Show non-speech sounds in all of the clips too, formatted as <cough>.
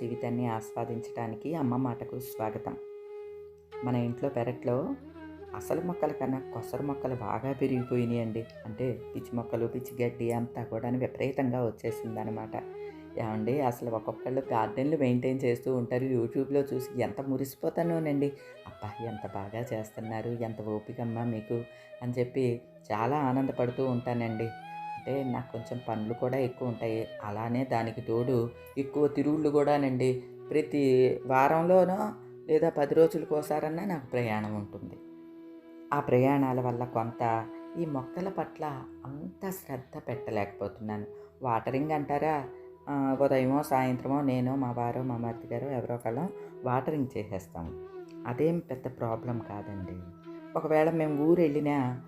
జీవితాన్ని ఆస్వాదించడానికి అమ్మ మాటకు స్వాగతం. మన ఇంట్లో పెరట్లో అసలు మొక్కల కన్నా కొసరు మొక్కలు బాగా పెరిగిపోయినాయి అండి. అంటే పిచ్చి మొక్కలు పిచ్చి గడ్డి అంతా కూడా విపరీతంగా వచ్చేసింది అనమాట ఏమండి అసలు ఒక్కొక్కళ్ళు గార్డెన్లు మెయింటైన్ చేస్తూ ఉంటారు. యూట్యూబ్లో చూసి ఎంత మురిసిపోతానోనండి. అబ్బా ఎంత బాగా చేస్తున్నారు ఎంత ఓపికమ్మా మీకు అని చెప్పి చాలా ఆనందపడుతూ ఉంటానండి. అంటే నాకు కొంచెం పనులు కూడా ఎక్కువ ఉంటాయి. అలానే దానికి తోడు ఎక్కువ తిరుగుళ్ళు కూడానండి. ప్రతి వారంలోనో లేదా పది రోజులకు ఒకసారన్నా నాకు ప్రయాణం ఉంటుంది. ఆ ప్రయాణాల వల్ల కొంత ఈ మొక్కల పట్ల అంత శ్రద్ధ పెట్టలేకపోతున్నాను. వాటరింగ్ అంటారా? ఉదయమో సాయంత్రమో నేను మా వారు మా మరిది గారు ఎవరో ఒకళ్ళం వాటరింగ్ చేసేస్తాము. అదేం పెద్ద ప్రాబ్లం కాదండి. ఒకవేళ మేము ఊరు వెళ్ళినా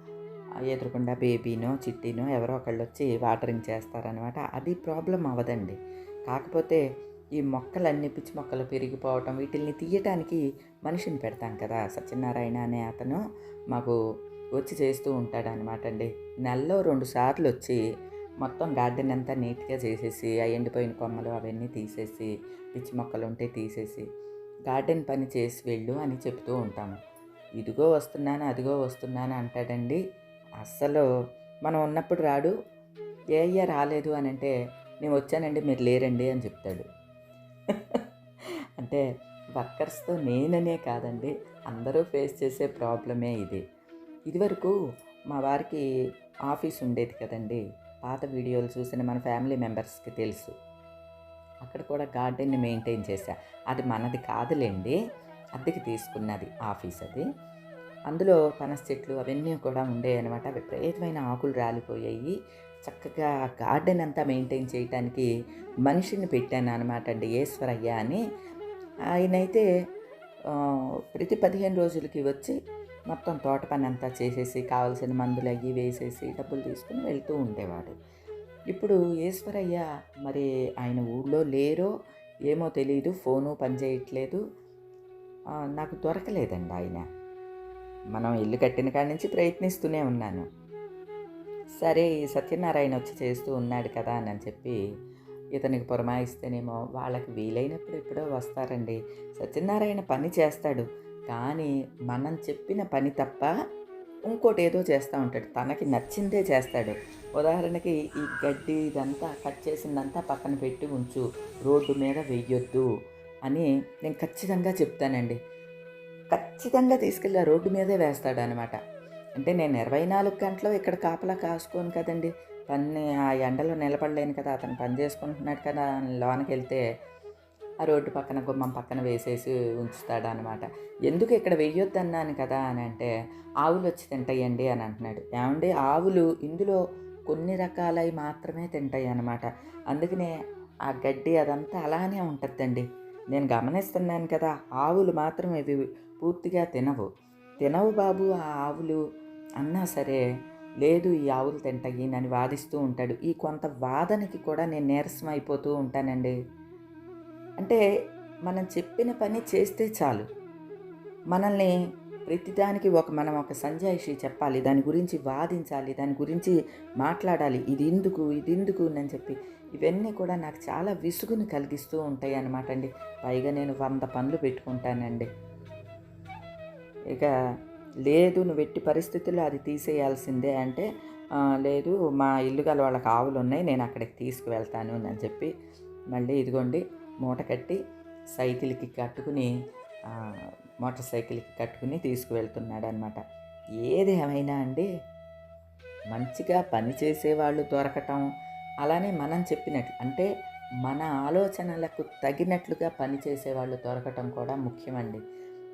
ఎదురుకుండా బేబీనో చిట్టినో ఎవరో ఒకళ్ళు వచ్చి వాటరింగ్ చేస్తారనమాట అది ప్రాబ్లం అవ్వదండి. కాకపోతే ఈ మొక్కలన్నీ పిచ్చి మొక్కలు పెరిగిపోవటం వీటిల్ని తీయటానికి మనిషిని పెడతాం కదా. సత్యనారాయణ అనే అతను మాకు వచ్చి చేస్తూ ఉంటాడు అనమాట అండి. నెలలో రెండు సార్లు వచ్చి మొత్తం గార్డెన్ అంతా నీట్గా చేసేసి ఆ ఎండిపోయిన కొమ్మలు అవన్నీ తీసేసి పిచ్చి మొక్కలు ఉంటే తీసేసి గార్డెన్ పని చేసి వెళ్ళు అని చెప్తూ ఉంటాము. ఇదిగో వస్తున్నాను అదిగో వస్తున్నాను అంటాడండి. అస్సలు మనం ఉన్నప్పుడు రాడు ఏ అయ్యా రాలేదు అని అంటే నేను వచ్చానండి మీరు లేరండి అని చెప్తాడు. అంటే వర్కర్స్తో నేననే కాదండి అందరూ ఫేస్ చేసే ప్రాబ్లమే ఇది. ఇదివరకు మా వారికి ఆఫీస్ ఉండేది కదండి పాత వీడియోలు చూసిన మన ఫ్యామిలీ మెంబర్స్కి తెలుసు. అక్కడ కూడా గార్డెన్ని మెయింటైన్ చేశా. అది మనది కాదులేండి అద్దెకి తీసుకున్నది ఆఫీస్ అది. అందులో పనస చెట్లు అవన్నీ కూడా ఉండేవి అనమాట విపరీతమైన ఆకులు రాలిపోయాయి. చక్కగా గార్డెన్ అంతా మెయింటైన్ చేయడానికి మనిషిని పెట్టాను అనమాట అండి ఈశ్వరయ్య అని. ఆయనైతే ప్రతి పదిహేను రోజులకి వచ్చి మొత్తం తోట పని అంతా చేసేసి కావాల్సిన మందులు అవి వేసేసి డబ్బులు తీసుకుని వెళ్తూ ఉండేవాడు. ఇప్పుడు ఈశ్వరయ్య మరి ఆయన ఊళ్ళో లేరో ఏమో తెలియదు ఫోను పనిచేయట్లేదు నాకు దొరకలేదండి ఆయన. మనం ఇల్లు కట్టిన కాడి నుంచి ప్రయత్నిస్తూనే ఉన్నాను. సరే ఈ సత్యనారాయణ వచ్చి చేస్తూ ఉన్నాడు కదా అని చెప్పి ఇతనికి పురమాయిస్తేనేమో వాళ్ళకి వీలైనప్పుడు ఎప్పుడో వస్తారండి. సత్యనారాయణ పని చేస్తాడు. కానీ మనం చెప్పిన పని తప్ప ఇంకోటి ఏదో చేస్తూ ఉంటాడు. తనకి నచ్చిందే చేస్తాడు. ఉదాహరణకి ఈ గడ్డి ఇదంతా కట్ చేసిందంతా పక్కన పెట్టి ఉంచు. రోడ్డు మీద వెయ్యొద్దు అని నేను ఖచ్చితంగా చెప్తానండి. ఖచ్చితంగా తీసుకెళ్ళి ఆ రోడ్డు మీదే వేస్తాడు అనమాట అంటే నేను ఇరవై నాలుగు గంటలు ఇక్కడ కాపలా కాసుకోను కదండి. పని ఆ ఎండలో నిలబడలేను కదా అతను పని చేసుకుంటున్నాడు కదా అని లోనకి వెళ్తే ఆ రోడ్డు పక్కన గుమ్మం పక్కన వేసేసి ఉంచుతాడు అనమాట ఎందుకు ఇక్కడ వేయొద్దు అన్నాను కదా అని అంటే ఆవులు వచ్చి తింటాయండి అని అంటున్నాడు. ఏమండి? ఆవులు ఇందులో కొన్ని రకాలవి మాత్రమే తింటాయి అనమాట అందుకనే ఆ గడ్డి అదంతా అలానే ఉంటుందండి. నేను గమనిస్తున్నాను కదా ఆవులు మాత్రం ఇవి పూర్తిగా తినవు. తినవు బాబు ఆ ఆవులు. అన్నా సరే లేదు ఈ ఆవులు తింటాయి నన్ను వాదిస్తూ ఉంటాడు. ఈ కొంత వాదనకి కూడా నేను నీరసం అయిపోతూ ఉంటానండి. అంటే మనం చెప్పిన పని చేస్తే చాలు. మనల్ని ప్రతిదానికి ఒక మనం ఒక సంజాయిషి చెప్పాలి దాని గురించి వాదించాలి దాని గురించి మాట్లాడాలి. ఇది ఎందుకు ఇది ఎందుకు అని చెప్పి ఇవన్నీ కూడా నాకు చాలా విసుగును కలిగిస్తూ ఉంటాయి అన్నమాట అండి పైగా నేను వంద పనులు పెట్టుకుంటానండి. ఇక లేదు నువ్వు ఎట్టి పరిస్థితుల్లో అది తీసేయాల్సిందే అంటే లేదు మా ఇల్లు గల వాళ్ళకి ఆవులు ఉన్నాయి నేను అక్కడికి తీసుకువెళ్తాను అని చెప్పి మళ్ళీ ఇదిగోండి మూట కట్టి సైకిల్కి కట్టుకుని మోటార్ సైకిల్కి కట్టుకుని తీసుకువెళ్తున్నాడు అనమాట ఏది ఏమైనా అండి మంచిగా పని చేసేవాళ్ళు దొరకటం అలానే మనం చెప్పినట్లు అంటే మన ఆలోచనలకు తగినట్లుగా పని చేసేవాళ్ళు దొరకటం కూడా ముఖ్యమండి.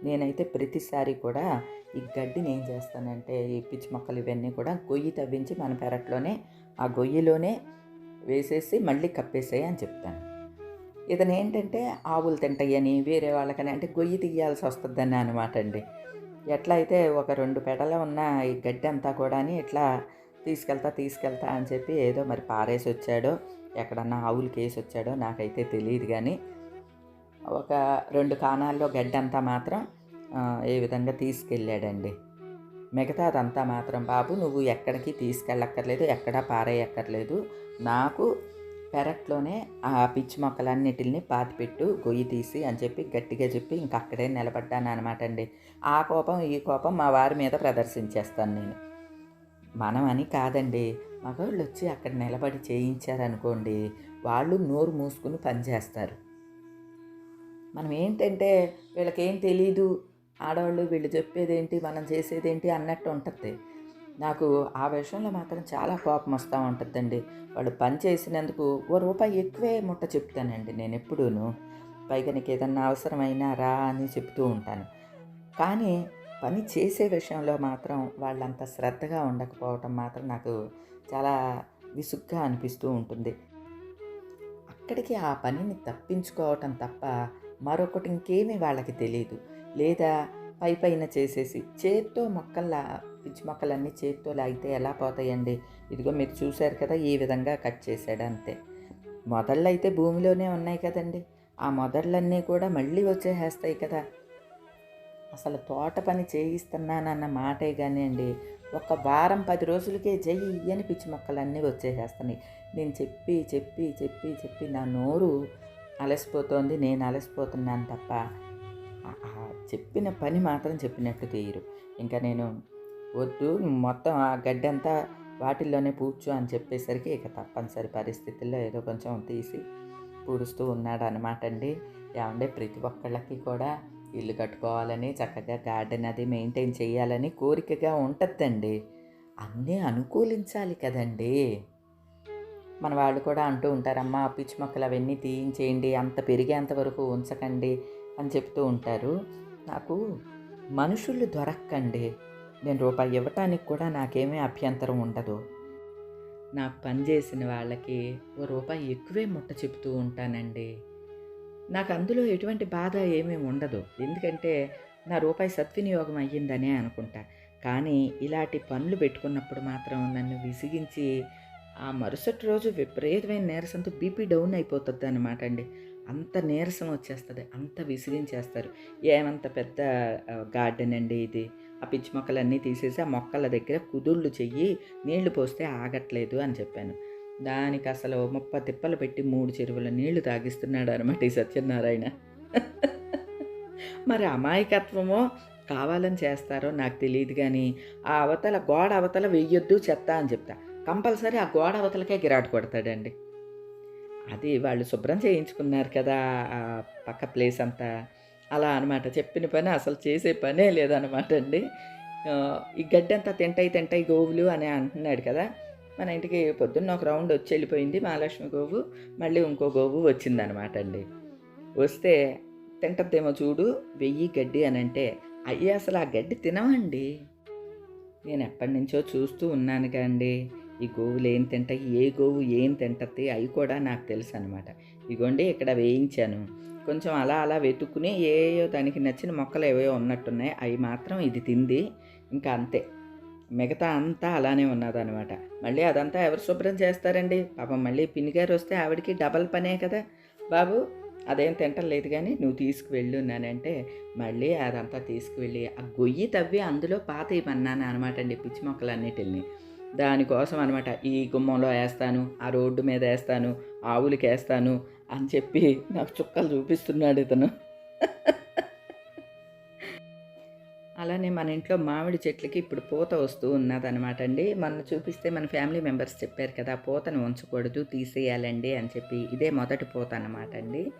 నేనైతే ప్రతిసారి కూడా ఈ గడ్డిని ఏం చేస్తానంటే ఈ పిచ్చి మొక్కలు ఇవన్నీ కూడా గొయ్యి తవ్వించి మన పెరట్లోనే ఆ గొయ్యిలోనే వేసేసి మళ్ళీ కప్పేసేయి అని చెప్తాను. ఇతను ఏంటంటే ఆవులు తింటాయని వేరే వాళ్ళకని అంటే గొయ్యి తీయాల్సి వస్తుందని అనమాట అండి. ఎట్లా అయితే ఒక రెండు పెడల ఉన్న ఈ గడ్డి అంతా కూడా ఇట్లా తీసుకెళ్తా తీసుకెళ్తా అని చెప్పి ఏదో మరి పారేసి వచ్చాడో ఎక్కడన్నా ఆవులు కేసి వచ్చాడో నాకైతే తెలియదు కానీ ఒక రెండు కాణాల్లో గడ్డంతా మాత్రం ఏ విధంగా తీసుకెళ్ళాడండి. మిగతా అదంతా మాత్రం బాబు నువ్వు ఎక్కడికి తీసుకెళ్ళక్కర్లేదు ఎక్కడా పారేయక్కర్లేదు. నాకు పెరట్లోనే ఆ పిచ్చి మొక్కలన్నిటిని పాతిపెట్టు గొయ్యి తీసి అని చెప్పి గట్టిగా చెప్పి ఇంక అక్కడే నిలబడ్డాను అనమాట అండి. ఆ కోపం ఈ కోపం మా వారి మీద ప్రదర్శించేస్తాను నేను. మనం అని కాదండి. మగవాళ్ళు వచ్చి అక్కడ నిలబడి చేయించారనుకోండి వాళ్ళు నోరు మూసుకుని పనిచేస్తారు మనం ఏంటంటే వీళ్ళకేం తెలీదు ఆడవాళ్ళు వీళ్ళు చెప్పేదేంటి మనం చేసేదేంటి అన్నట్టు ఉంటుంది. నాకు ఆ విషయంలో మాత్రం చాలా కోపం వస్తూ ఉంటుందండి. వాళ్ళు పని చేసినందుకు ఓ రూపాయి ఎక్కువే ముట్ట చెప్తానండి నేను ఎప్పుడూను. పైగా నీకు ఏదన్నా అవసరమైనా రా అని చెప్తూ ఉంటాను. కానీ పని చేసే విషయంలో మాత్రం వాళ్ళంత శ్రద్ధగా ఉండకపోవటం మాత్రం నాకు చాలా విసుగ్గా అనిపిస్తూ ఉంటుంది. అక్కడికి ఆ పనిని తప్పించుకోవటం తప్ప మరొకటి ఇంకేమీ వాళ్ళకి తెలియదు లేదా పై పైన చేసేసి చేత్తో మొక్కల్లా పిచ్చి మొక్కలన్నీ చేత్తో లాగితే ఎలా పోతాయండి? ఇదిగో మీరు చూశారు కదా ఈ విధంగా కట్ చేశాడు అంతే. మొదళ్ళు అయితే భూమిలోనే ఉన్నాయి కదండి. ఆ మొదళ్ళన్నీ కూడా మళ్ళీ వచ్చేసేస్తాయి కదా. అసలు తోట పని చేయిస్తున్నానన్న మాటే కానీ అండి ఒక వారం పది రోజులకే జయ్యి అని పిచ్చి మొక్కలన్నీ వచ్చేసేస్తున్నాయి. నేను చెప్పి చెప్పి చెప్పి చెప్పి నా నోరు అలసిపోతోంది. నేను అలసిపోతున్నాను తప్ప చెప్పిన పని మాత్రం చెప్పినట్టు తీయరు. ఇంకా నేను వద్దు మొత్తం ఆ గడ్డి అంతా వాటిల్లోనే పూడ్చు అని చెప్పేసరికి ఇక తప్పనిసరి పరిస్థితుల్లో ఏదో కొంచెం తీసి పూడుస్తూ ఉన్నాడు అనమాట అండి. ఏమంటే ప్రతి ఒక్కళ్ళకి కూడా ఇల్లు కట్టుకోవాలని చక్కగా గార్డెన్ అది మెయింటైన్ చేయాలని కోరికగా ఉంటుందండి అన్నీ అనుకూలించాలి కదండి. మన వాళ్ళు కూడా అంటూ ఉంటారమ్మా పిచ్చి మొక్కలు అవన్నీ తీయించేయండి అంత పెరిగేంత వరకు ఉంచకండి అని చెప్తూ ఉంటారు. నాకు మనుషులు దొరక్కండి. నేను రూపాయి ఇవ్వటానికి కూడా నాకేమీ అభ్యంతరం ఉండదు. నాకు పని చేసిన వాళ్ళకి ఓ రూపాయి ఎక్కువే ముట్ట చెప్తూ ఉంటానండి. నాకు అందులో ఎటువంటి బాధ ఏమీ ఉండదు. ఎందుకంటే నా రూపాయి సద్వినియోగం అయ్యిందనే అనుకుంటా. కానీ ఇలాంటి పనులు పెట్టుకున్నప్పుడు మాత్రం నన్ను విసిగించి ఆ మరుసటి రోజు విపరీతమైన నీరసంతో బీపీ డౌన్ అయిపోతుంది అనమాట అండి. అంత నీరసం వచ్చేస్తుంది. అంత విసిగించేస్తారు. ఏమంత పెద్ద గార్డెన్ అండి ఇది. ఆ పిచ్చి మొక్కలన్నీ తీసేసి ఆ మొక్కల దగ్గర కుదుళ్ళు చెయ్యి నీళ్ళు పోస్తే ఆగట్లేదు అని చెప్పాను. దానికి అసలు ముప్ప తిప్పలు పెట్టి మూడు చెరువుల నీళ్ళు తాగిస్తున్నాడు అనమాట ఈ సత్యనారాయణ. మరి అమాయకత్వమో కావాలని చేస్తారో నాకు తెలియదు కానీ ఆ అవతల గోడ అవతల వెయ్యొద్దు చెత్త అని చెప్తా. కంపల్సరీ ఆ గోడ అవతలకే గిరాటు కొడతాడండి. అది వాళ్ళు శుభ్రం చేయించుకున్నారు కదా ఆ పక్క ప్లేస్ అంతా. అలా అనమాట చెప్పిన పని అసలు చేసే పనే లేదనమాట అండి. ఈ గడ్డి అంతా తింటాయి తింటాయి గోవులు అని అంటున్నాడు కదా మన ఇంటికి పొద్దున్న ఒక రౌండ్ వచ్చి వెళ్ళిపోయింది మహాలక్ష్మి గోవు. మళ్ళీ ఇంకో గోవు వచ్చిందనమాట అండి. వస్తే తింటద్దేమో చూడు వెయ్యి గడ్డి అని అంటే అయ్యి అసలు ఆ గడ్డి తినవండి నేను ఎప్పటి నుంచో చూస్తూ ఉన్నాను కండి ఈ గోవులు ఏం తింటాయి ఏ గోవు ఏం తింటుంది అవి కూడా నాకు తెలుసు అనమాట ఇగోండి ఇక్కడ వేయించాను. కొంచెం అలా అలా వెతుక్కుని ఏయో దానికి నచ్చిన మొక్కలు ఏవో ఉన్నట్టున్నాయి అవి మాత్రం ఇది తింది. ఇంకా అంతే. మిగతా అంతా అలానే ఉన్నదనమాట మళ్ళీ అదంతా ఎవరు శుభ్రం చేస్తారండి? పాపం మళ్ళీ పిన్నిగారు వస్తే ఆవిడకి డబల్ పనే కదా. బాబు అదేం తింటలేదు కానీ నువ్వు తీసుకువెళ్ళు నానంటే మళ్ళీ అదంతా తీసుకువెళ్ళి ఆ గొయ్యి తవ్వి అందులో పాత ఇవన్నాను అనమాట అండి పిచ్చి మొక్కలన్నిటిని. దానికోసం అనమాట ఈ గుమ్మంలో వేస్తాను ఆ రోడ్డు మీద వేస్తాను ఆవులకి వేస్తాను అని చెప్పి నాకు చుక్కలు చూపిస్తున్నాడు ఇతను. అలానే మన ఇంట్లో మామిడి చెట్లకి ఇప్పుడు పూత వస్తూ ఉన్నదనమాట అండి. మొన్న చూపిస్తే మన ఫ్యామిలీ మెంబర్స్ చెప్పారు కదా పూతను ఉంచకూడదు తీసేయాలండి అని చెప్పి ఇదే మొదటి పూత అనమాట అండి.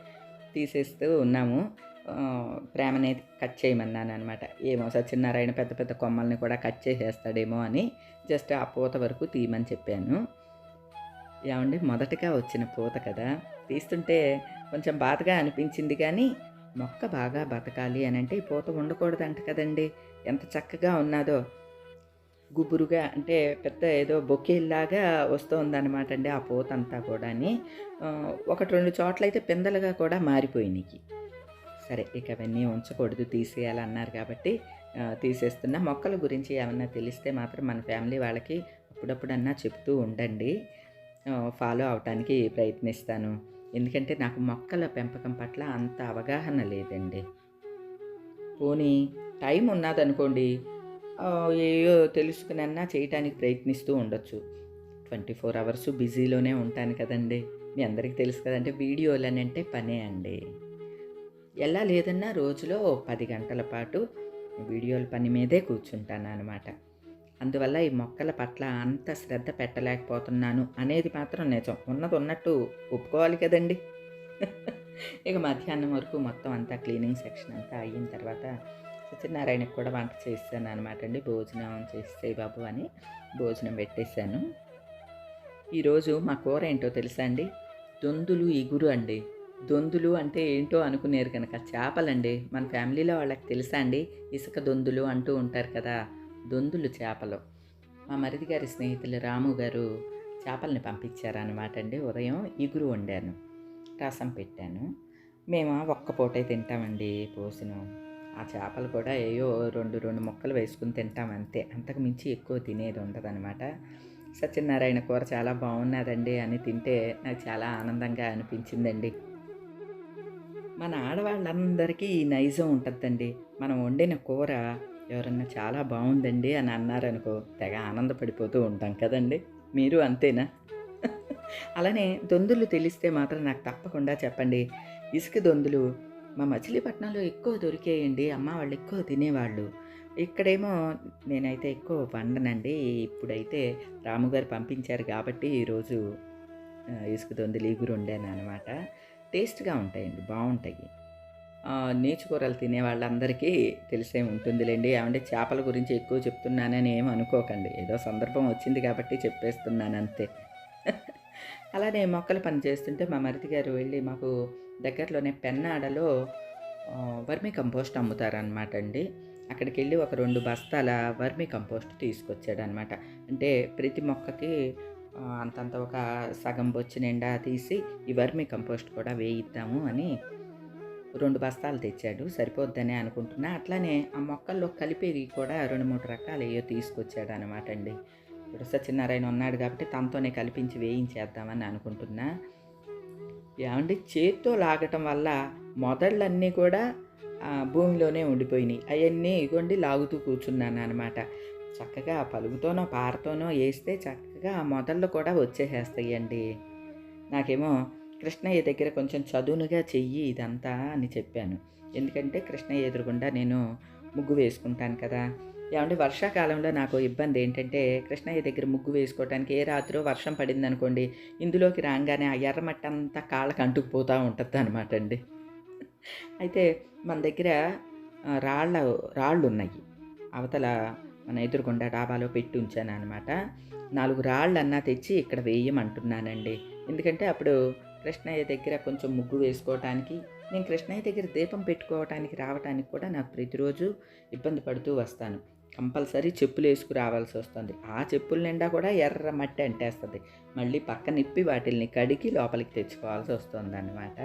తీసేస్తూ ఉన్నాము. ఆ, ప్రేమని కట్ చేయమన్నాను అనమాట ఏమో సత్యనారాయణ పెద్ద పెద్ద కొమ్మల్ని కూడా కట్ చేసేస్తాడేమో అని జస్ట్ ఆ పూత వరకు తీయమని చెప్పాను. ఏమండి మొదటగా వచ్చిన పూత కదా. తీస్తుంటే కొంచెం బాధగా అనిపించింది కానీ మొక్క బాగా బతకాలి అని అంటే ఈ పూత ఉండకూడదంట కదండి. ఎంత చక్కగా ఉన్నదో. గుబురుగా అంటే పెద్ద ఏదో బొకేలాగా వస్తుందన్నమాట అండి ఆ పూత అంతా కూడాని. అని ఒకటి రెండు చోట్ల అయితే పిందలుగా కూడా మారిపోయినాయి. సరే ఇక అవన్నీ ఉంచకూడదు తీసేయాలన్నారు కాబట్టి తీసేస్తున్నా. మొక్కల గురించి ఏమన్నా తెలిస్తే మాత్రం మన ఫ్యామిలీ వాళ్ళకి అప్పుడప్పుడన్నా చెప్తూ ఉండండి. ఫాలో అవటానికి ప్రయత్నిస్తాను. ఎందుకంటే నాకు మొక్కల పెంపకం పట్ల అంత అవగాహన లేదండి. పోనీ టైం ఉన్నదనుకోండి ఏయో తెలుసుకునన్నా చేయటానికి ప్రయత్నిస్తూ ఉండొచ్చు. ట్వంటీ ఫోర్ అవర్స్ బిజీలోనే ఉంటాను కదండి. మీ అందరికీ తెలుసు కదంటే వీడియోలు అని అంటే పనే అండి. ఎలా లేదన్నా రోజులో పది గంటల పాటు వీడియోల పని మీదే కూర్చుంటాను అనమాట అందువల్ల ఈ మొక్కల పట్ల అంత శ్రద్ధ పెట్టలేకపోతున్నాను అనేది మాత్రం నిజం. ఉన్నది ఉన్నట్టు ఒప్పుకోవాలి కదండి. <laughs> ఇక మధ్యాహ్నం వరకు మొత్తం అంతా క్లీనింగ్ సెక్షన్ అంతా అయిన తర్వాత సత్యనారాయణకి కూడా వంట చేస్తాను అనమాట అండి. భోజనం చేస్తే బాబు అని భోజనం పెట్టేశాను. ఈరోజు మా కూర ఏంటో తెలుసా అండి? దొందులు ఇగురు అండి. దొందులు అంటే ఏంటో అనుకునేరు కనుక చేపలండి. మన ఫ్యామిలీలో వాళ్ళకి తెలుసా అండి? ఇసుక దొందులు అంటూ ఉంటారు కదా. దొందులు చేపలు. మా మరిది గారి స్నేహితులు రాము గారు చేపల్ని పంపించారనమాట అండి. ఉదయం ఇగురు వండాను. రసం పెట్టాను. మేము ఒక్క పూటే తింటామండి పోసును. ఆ చేపలు కూడా ఏయో రెండు రెండు ముక్కలు వేసుకుని తింటాం అంతే. అంతకు మించి ఎక్కువ తినేది ఉండదనమాట సత్యనారాయణ కూర చాలా బాగున్నదండి అని తింటే నాకు చాలా ఆనందంగా అనిపించిందండి. మన ఆడవాళ్ళందరికీ ఈ నైజం ఉంటుందండి. మనం వండిన కూర ఎవరన్నా చాలా బాగుందండి అని అన్నారనుకో తెగ ఆనందపడిపోతూ ఉంటాం కదండి. మీరు అంతేనా? <laughs> అలానే దొందులు తెలిస్తే మాత్రం నాకు తప్పకుండా చెప్పండి. ఇసుక దొందులు మా మచిలీపట్నంలో ఎక్కువ దొరికేయండి. అమ్మ వాళ్ళు ఎక్కువ తినేవాళ్ళు. ఇక్కడేమో నేనైతే ఎక్కువ వండనండి. ఇప్పుడైతే రాముగారు పంపించారు కాబట్టి ఈరోజు ఇసుక దొందులు ఈగురు వండాను అనమాట టేస్ట్గా ఉంటాయండి బాగుంటాయి. ఆ, నీచు కూరలు తినే వాళ్ళందరికీ తెలిసే ఉంటుందిలేండి. ఏమంటే చేపల గురించి ఎక్కువ చెప్తున్నానని ఏం అనుకోకండి. ఏదో సందర్భం వచ్చింది కాబట్టి చెప్పేస్తున్నాను అంతే. అలానే మొక్కలు పని చేస్తుంటే మా మరిది గారు వెళ్ళి మాకు దగ్గరలోనే పెన్నాడలో వర్మీ కంపోస్ట్ అమ్ముతారనమాట అండి అక్కడికి వెళ్ళి ఒక రెండు బస్తాల వర్మీ కంపోస్ట్ తీసుకొచ్చాడనమాట అంటే ప్రతి మొక్కకి అంతంత ఒక సగం బొచ్చు నిండా తీసి ఈ వర్మీ కంపోస్ట్ కూడా వేయిద్దాము అని రెండు బస్తాలు తెచ్చాడు సరిపోద్దని అనుకుంటున్నా. అట్లానే ఆ మొక్కల్లో కలిపేవి కూడా రెండు మూడు రకాలు ఏయో తీసుకొచ్చాడు అనమాట అండి. ఇప్పుడు సత్యనారాయణ ఉన్నాడు కాబట్టి తనతోనే కల్పించి వేయించేద్దామని అనుకుంటున్నా. ఏమండి చేత్తో లాగటం వల్ల మొదళ్ళన్నీ కూడా భూమిలోనే ఉండిపోయినాయి. అవన్నీ ఇగోండి లాగుతూ కూర్చున్నాను అనమాట. చక్కగా పలుగుతోనో పారతోనో వేస్తే చక్కగా ఆ మొదళ్ళు కూడా వచ్చేసేస్తాయండి. నాకేమో కృష్ణయ్య దగ్గర కొంచెం చదునుగా చెయ్యి ఇదంతా అని చెప్పాను. ఎందుకంటే కృష్ణయ్య ఎదురుగుండా నేను ముగ్గు వేసుకుంటాను కదా. ఏమంటే వర్షాకాలంలో నాకు ఇబ్బంది ఏంటంటే కృష్ణయ్య దగ్గర ముగ్గు వేసుకోవడానికి ఏ రాత్రో వర్షం పడింది అనుకోండి ఇందులోకి రాగానే ఆ ఎర్రమట్ట అంతా కాళ్ళకి అంటుకుపోతూ ఉంటుంది అనమాట అండి. అయితే మన దగ్గర రాళ్ళ రాళ్ళు ఉన్నాయి అవతల మన ఎదురుగుండా డాబాలో పెట్టి ఉంచాను అనమాట నాలుగు రాళ్ళన్నా తెచ్చి ఇక్కడ వేయమంటున్నానండి. ఎందుకంటే అప్పుడు కృష్ణయ్య దగ్గర కొంచెం ముగ్గు వేసుకోవటానికి నేను కృష్ణయ్య దగ్గర దీపం పెట్టుకోవటానికి రావటానికి కూడా నాకు ప్రతిరోజు ఇబ్బంది పడుతూ వస్తాను. కంపల్సరీ చెప్పులు వేసుకురావాల్సి వస్తుంది. ఆ చెప్పుల నిండా కూడా ఎర్ర మట్టి అంటేస్తుంది. మళ్ళీ పక్కన ఇప్పి వాటిల్ని కడిగి లోపలికి తెచ్చుకోవాల్సి వస్తుంది అన్నమాట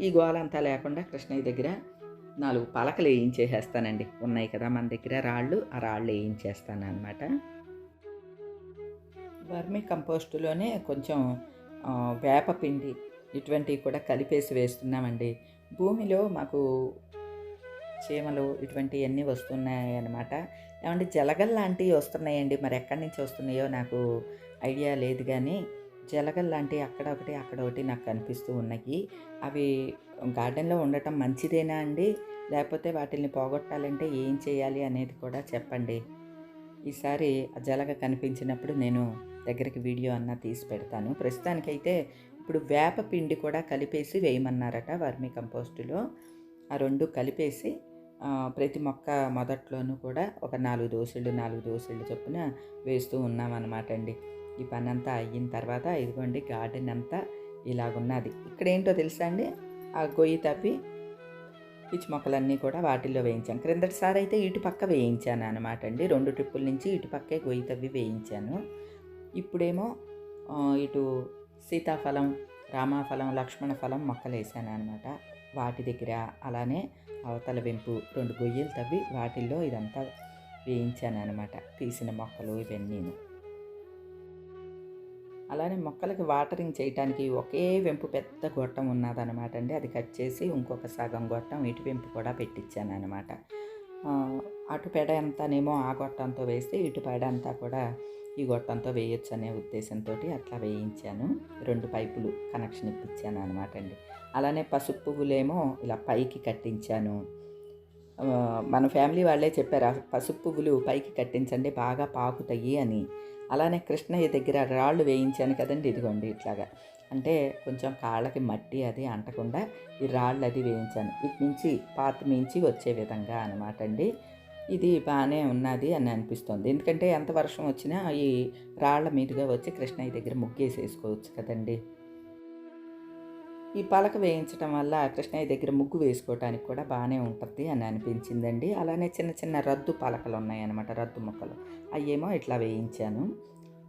ఈ గోలంతా లేకుండా కృష్ణయ్య దగ్గర నాలుగు పలకలు వేయించేసేస్తానండి. ఉన్నాయి కదా మన దగ్గర రాళ్ళు ఆ రాళ్ళు వేయించేస్తాను అనమాట వర్మీ కంపోస్టులోనే కొంచెం వేపపిండి ఇటువంటివి కూడా కలిపేసి వేస్తున్నామండి. భూమిలో మాకు చీమలు ఇటువంటివన్నీ వస్తున్నాయి అన్నమాట. ఏమంటే జలగల్ లాంటివి వస్తున్నాయండి. మరి ఎక్కడి నుంచి వస్తున్నాయో నాకు ఐడియా లేదు కానీ జలగల్ లాంటివి అక్కడ ఒకటి అక్కడ ఒకటి నాకు కనిపిస్తూ ఉన్నాయి. అవి గార్డెన్లో ఉండటం మంచిదేనా అండి? లేకపోతే వాటిని పోగొట్టాలంటే ఏం చేయాలి అనేది కూడా చెప్పండి. ఈసారి ఆ కనిపించినప్పుడు నేను దగ్గరికి వీడియో అన్న తీసి పెడతాను. ప్రస్తుతానికైతే ఇప్పుడు వేప పిండి కూడా కలిపేసి వేయమన్నారట వర్మీ కంపోస్టులో. ఆ రెండు కలిపేసి ప్రతి మొక్క మొదట్లోనూ కూడా ఒక నాలుగు దోశలు నాలుగు దోశలు చొప్పున వేస్తూ ఉన్నామన్నమాట అండి. ఈ పని అంతా అయిన తర్వాత ఇదిగోండి గార్డెన్ అంతా ఇలాగున్నది. ఇక్కడ ఏంటో తెలుసా అండి? ఆ గొయ్యి తప్పి పిచ్చి మొక్కలన్నీ కూడా వాటిల్లో వేయించాను. క్రిందటిసారి అయితే ఇటు పక్క వేయించాను అనమాట అండి. రెండు ట్రిప్పుల నుంచి ఇటు పక్కే గొయ్యి తవ్వి వేయించాను. ఇప్పుడేమో ఇటు సీతాఫలం రామాఫలం లక్ష్మణ ఫలం మొక్కలు వేసాను అనమాట వాటి దగ్గర అలానే అవతల వెంపు రెండు గొయ్యలు తవ్వి వాటిల్లో ఇదంతా వేయించాను అనమాట తీసిన మొక్కలు ఇవన్నీను. అలానే మొక్కలకి వాటరింగ్ చేయడానికి ఒకే వెంపు పెద్ద గొట్టం ఉన్నదనమాట అండి. అది కట్ చేసి ఇంకొక సగం గొట్టం ఇటు వెంపు కూడా పెట్టించాను అనమాట అటు పెడ అంతానేమో ఆ గొట్టంతో వేస్తే ఇటు పెడ అంతా కూడా ఈ గొట్టంతో వేయొచ్చు అనే ఉద్దేశంతో అట్లా వేయించాను. రెండు పైపులు కనెక్షన్ ఇప్పించాను అనమాట అండి. అలానే పసుపు పువ్వులేమో ఇలా పైకి కట్టించాను. మన ఫ్యామిలీ వాళ్ళే చెప్పారు పసుపు పువ్వులు పైకి కట్టించండి బాగా పాకుతాయి అని. అలానే కృష్ణయ్య దగ్గర రాళ్ళు వేయించాను కదండి ఇదిగోండి ఇట్లాగా. అంటే కొంచెం కాళ్ళకి మట్టి అది అంటకుండా ఈ రాళ్ళు అది వేయించాను. ఇటు నుంచి పాత మించి వచ్చే విధంగా అనమాట అండి. ఇది బాగానే ఉన్నది అని అనిపిస్తుంది. ఎందుకంటే ఎంత వర్షం వచ్చినా ఈ రాళ్ళ మీదుగా వచ్చి కృష్ణయ్య దగ్గర ముగ్గేసేసుకోవచ్చు కదండి. ఈ పలక వేయించడం వల్ల కృష్ణయ్య దగ్గర ముగ్గు వేసుకోవడానికి కూడా బాగానే ఉంటుంది అని అనిపించిందండి. అలానే చిన్న చిన్న రద్దు పలకలు ఉన్నాయన్నమాట రద్దు మొక్కలు. అయ్యేమో ఇట్లా వేయించాను.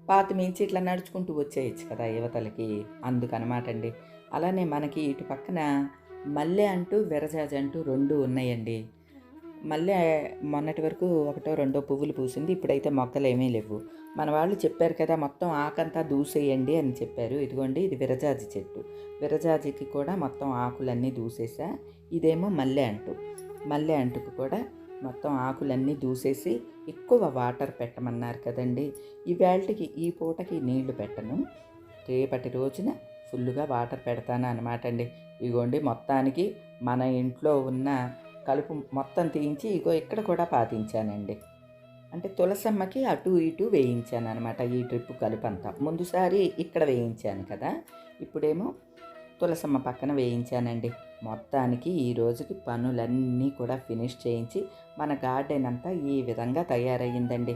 పాత మించి ఇట్లా నడుచుకుంటూ వచ్చేయచ్చు కదా యువతలకి అందుకనమాట అండి. అలానే మనకి ఇటు పక్కన మల్లె అంటూ విరజాజి అంటూ రెండు ఉన్నాయండి. మల్లె మొన్నటి వరకు ఒకటో రెండో పువ్వులు పూసింది ఇప్పుడైతే మొక్కలు ఏమీ లేవు. మన వాళ్ళు చెప్పారు కదా మొత్తం ఆకంతా దూసేయండి అని చెప్పారు. ఇదిగోండి ఇది విరజాజి చెట్టు. విరజాజికి కూడా మొత్తం ఆకులన్నీ దూసేసా. ఇదేమో మల్లె అంటు. మల్లె అంటుకు కూడా మొత్తం ఆకులన్నీ దూసేసి ఎక్కువ వాటర్ పెట్టమన్నారు కదండి. ఈ ఈ పూటకి నీళ్ళు పెట్టను. రేపటి రోజున ఫుల్గా వాటర్ పెడతాను అనమాట అండి. ఇగోండి మొత్తానికి మన ఇంట్లో ఉన్న కలుపు మొత్తం తీయించి ఇగో ఇక్కడ కూడా పాతించానండి. అంటే తులసమ్మకి అటు ఇటు వేయించాను అనమాట ఈ ట్రిప్ కలుపంతా. ముందుసారి ఇక్కడ వేయించాను కదా. ఇప్పుడేమో తులసమ్మ పక్కన వేయించానండి. మొత్తానికి ఈ రోజుకి పనులన్నీ కూడా ఫినిష్ చేయించి మన గార్డెన్ అంతా ఈ విధంగా తయారయ్యిందండి.